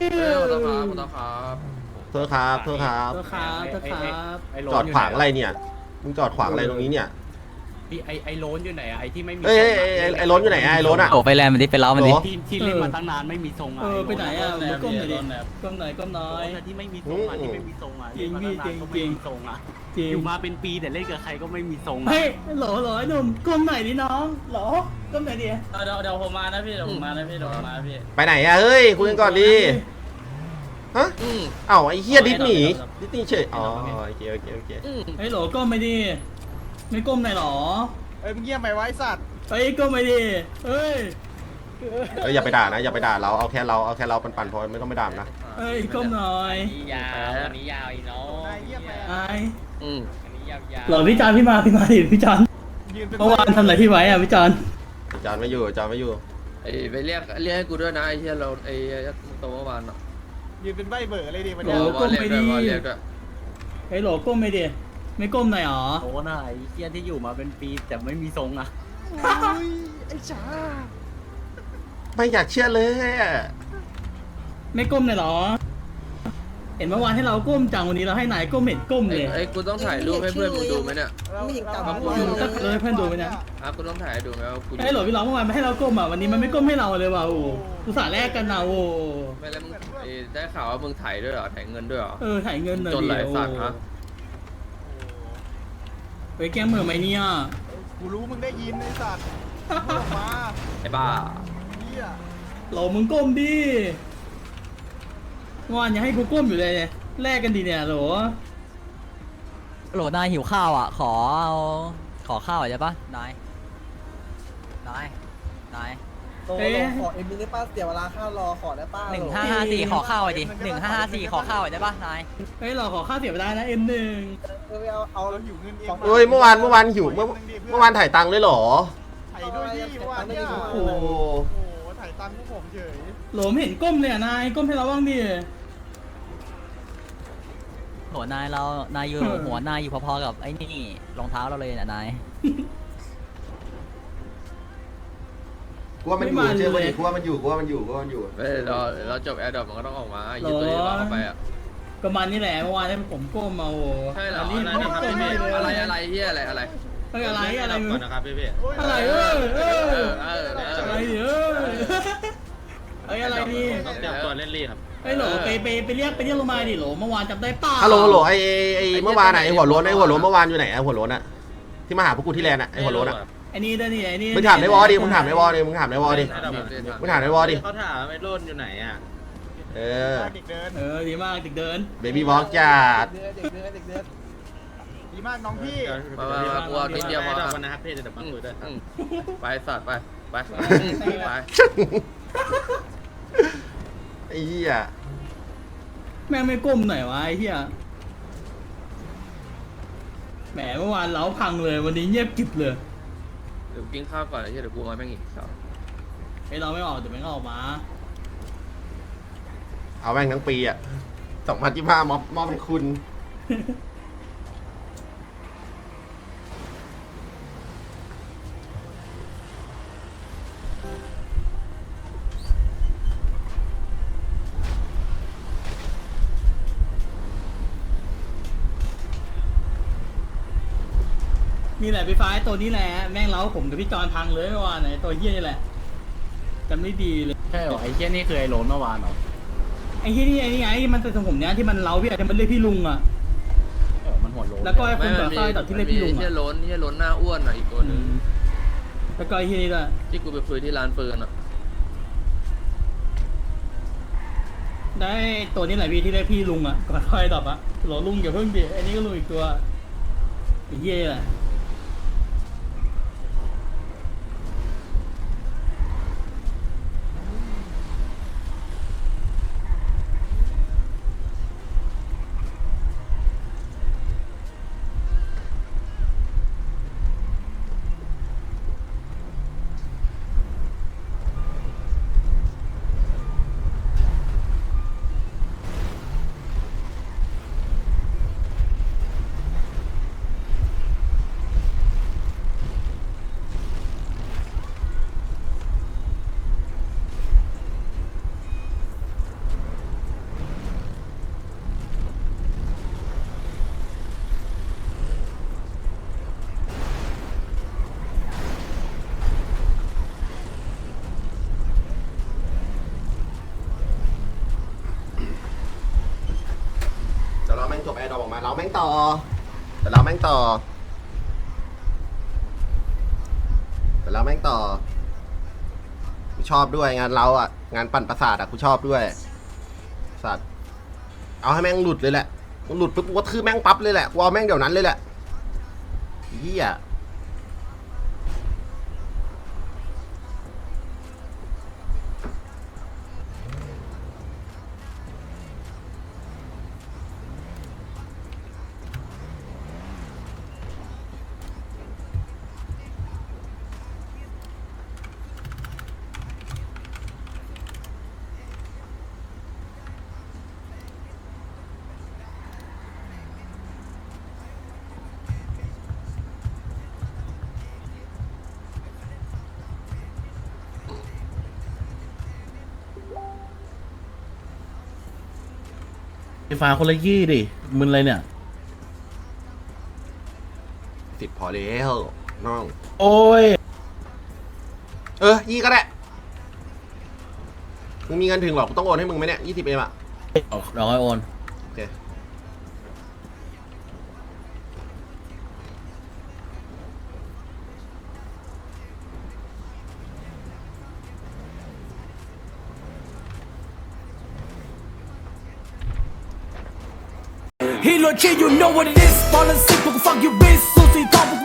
เออขอโทษครับขอโทษครับโทษครับโทษครับตัวครับตัวครับไอ้โลจอดขวางอะไรเนี่ย มึงจอดขวางอะไรตรงนี้เนี่ย พี่ไอ้ไอ้โลนอยู่ไหนอะไอ้ที่ไม่มีเอ้ยเอ้ยเอ้ยเอ้ยไอ้รถอยู่ไหนอะไอ้รถอะโอ้ไปแลนด์มันดิไปเล้ามันดิโอ้ที่ที่เล่นมาตั้งนานไม่มีทรงอะเออไปไหนอะโลมาก้มหน่อยดิก้มหน่อยก้มหน่อโลย นอะที่ไม่มีทรงอะที่ไม่มีทรงอะจริงพี่เล่นมาตั้นานก็จริงไม่มีทรงอะจริงอยู่มาเป็นปีแต่เล่นกับใครก็ไม่มีทรงอะเฮ้ยโหลโหลไอ้หนุ่มก้มหน่อยดิน้องโหลก้มหน่อยดิเดี๋ยวเดี๋ยวผมมานะพี่เดี๋ยวผมมานะพี่เดี๋ยวผมมานะพี่ ไปไหนอะเฮ้ยคุยกันก่อนดิฮะอืมเอ้าไอ้เฮียดิสหนีครับดิสหนีเฉยอ๋อโอเคโอเคโอเค อืมเฮ้ยโหลก้มไปดิ ไม่ก้มหน่อยหรอเอ้ยมึงเงียบไหมไวะไอ้สัตว์เฮ้ยก้มไปดิเฮ้ยเอ้ยอย่าไปด่านะอย่าไปด่าเราเอาแค่เราเอาแค่เราปันๆพอไม่ต้องไปด่ามนะเฮ้ยก้มหน่อยยาวอันนี้ยาวอีกเนาะนายเงียบไหมไอ้อืมอันนี้ยาวยาวโหลพี่จานพี่มาพี่มาดิพี่จานยืนเป็นเมื่อวานทำอะไรพี่ไว้อะพี่จานจานไม่อยู่จานไม่อยู่ไอ้ไปเรียกเรียกให้กูด้วยนะไอ้เหี้ยเราไอ้ตัวเมื่อวานอะยืนเป็นใบเบอร์เลยดิมันโหลเนี่ยก้มไปดิวอลเรียกด้วยเฮ้ยโหลก้มไปดิ ไม่ก้มหน่อยหรอโลนอะไอ้เฮียที่อยู่มาเป็นปีแต่ไม่มีทรงอะโอ้ยไอ้ช้าไม่อยากเชื่อเลยอะไม่ก้มหน่อยหรอ เห็นเมื่อวานให้เราก้มจังวันนี้เราให้นายก้มเห็นก้มไอ้เลยไอ้กูต้องถ่ายรูปให้เพื่อนมึงดูไหมเนี่ย ไม่ถึงกับเออให้เพื่อนดูไหมเนี่ยอะกูต้องถ่ายให้ดูไหมว่ากูไอ้ยโหลพี่ร้องเมื่อวานไม่ให้เราก้มอะวันนี้มันไม่ก้มให้เราเลยว่ะโอ้โหอุตส่าห์แลกกันนะโอ้โหไม่แล้วมึงไอ้ได้ข่าวว่ามึงถ่ายด้วยเหรอ ถ่ายเงินด้วยเหรอ เออถ่ายเงินหน่อยจนดิหลายโอ้สัตว์ฮะ ไปแก้มือไหมเนี่ยกูรู้มึงได้ยินไอ้สัตว์พูดออกมาไอ้บ้า เฮียโหลมึงก้มดิเมื่อวานยังให้กูก้มอยู่เลยเนี่ยแลกกันดีเนี่ยโหลโหลนายหิวข้าวอะ ขอเอาขอข้าวหน่อยได้ปะนายนายนาย เอ๊ะขอเอ็มมีได้ป้าเสียเวลาค่ารอขอได้ป้าหนึ่งห้าห้าสี่ขอข้าวหน่อยดิหนึ่งห้าห้าสี่ขอข้าวหน่อยได้ปะนายเฮ้ยเราขอค่าเสียไปได้นะเอ็มหนึ่งเออเอาเอาเราหิวเงินเองเฮ้ยเมื่อวานเมื่อวานหิวเมื่อเมื่อวานถ่ายตังค์เลยเหรอถ่ายด้วยที่เมื่อวานเนี่ยโอ้โอ้โหโหถ่ายตังค์พวกผมเฉยโหลไม่เห็นก้มเลยอะนายก้มให้เราบ้างดิโหนายเรานายอยู่เออหัวนายอยู่พอๆกับไอ้นี่รองเท้าเราเลยน่ะนาย กู ว่ามันอยู่เชื่อมันดิกูว่ามันอยู่กูว่ามันอยู่กูว่ามันอยู่ เฮ้ยเราเราจบแอร์ดรอปมันก็ต้องออกมาไอ้เหี้ยตัวนี้ว่าเข้าไปอะก็มันนี่แหละเมื่อวานให้ผมก้มมาโอ้โหใช่เหรออันนี้อะไรไม่ก้มไม่เลยอะไรอะไรเหี้ยอะไรอะไรเฮ้ยอะไรอะไรมึงๆโยอะไรเออเอเอออเออเออะไรอดิเออเฮ้ยอะไรนี่เดี๋ยวตัวเล่นเฮ้ยโหลไปไปไปเรียกไปเรียกลงมาดิโหลเมื่อวานจำได้เปล่าฮัลโหลฮัลโหลไอ้ไอ้ไอ้เมื่อวานไหนหัวโล้นไอ้หัวโล้นเมื่อวานอยู่ไหนไอ้หัวโล้นอะที่มาหาพวกกูที่แลนด์อะไอ้หัวโล้นอะ ไอ้นี่ด้วยนี่ไอ้นี่มึงถามในวอดิมึงถามในวอดิมึงถามในวอดิมึงถามในวอดิเขาถามไอ้โลนอยู่ไหนอะเออเด็กเดินเออดีมากติดเดินเบบี้วอล์กจัดเดือนเด็กเดือนเด็กเดือนดีมากน้องพี่มามามากูเอานิดเดียวพอวันนะครับพี่เดี๋ยวมาคุยด้วยอืมไปสัตว์ไปไปไปไอ้เหี้ยแม่งไม่ก้มหน่อยวะไอ้เหี้ยแหมเมื่อวานเล้าพังเลยวันนี้เงียบกริบเลย เดี๋ยวกินข้าวก่อนไอ้เหี้ยเดี๋ยวกูมาแม่งอีกครับไอ้เราไม่ออกเดี๋ยวมันก็ออกมา เอาแม่งทั้งปีอะสองพันยี่ห้ามอบมอบให้คุณ นี่แหละพี่ฟ้าไอ้ตัวนี้แหละแม่งเล้าผมกับพี่จอนพังเลยเมื่อวานไหนตัวเหี้ยนี่แหละจำไม่ดีเลยใช่เหรอไอ้เฮียนี่คือไอ้โลนเมื่อวานเหรอไอ้ที่นี่ไอ้นี่ไงที่มันเป็นทรงผมเนี้ยที่มันเล้าพี่อะที่มันเรียกพี่ลุงอะเออมันหัวโลนแล้วก็ไอ้คนต่อต้อยต่อที่เรียกพี่ลุงเหี้ยอะล้นเหี้ยล้นหน้าอ้วนอะอีกตัวหนึงแล้วก็ไอ้ที่นี่ด้วยที่กูไปคุยที่ร้านปืนอะได้ตัวนี้แหละพี่ที่เรียกพี่ลุงอะก่อนค่อยตอบอะหลอลุงอย่าเพิ่งดิไอ้นี่ก็ลุงอีกตัวไอ้เหี้ยแหละ เราแม่งต่อแต่เราแม่งต่อแต่เราแม่งต่อกูชอบด้วยงานเราอะ งานปั่นประสาทอะกูชอบด้วยสัตว์เอาให้แม่งหลุดเลยแหละหลุดปุ๊บกูก็ทื่อแม่งปั๊บเลยแหละกูเอาแม่งเดี๋ยวนั้นเลยแหละเฮีย ไฟฟ้าคนละยี่ดิ มึนอะไรเนี่ย สิบพอแล้วน้อง โอ้ย เออยี่ก็ได้ มึงมีเงินถึงหรอกกูต้องโอนให้มึงไหมเนี่ยยี่สิบเอ็มอะเอาเดี๋ยวค่อยโอน โอเค ฮีโร่ชีอยู่ know what it is บอลลันซิกพวกกูฟังยูบิสสูสีทองพว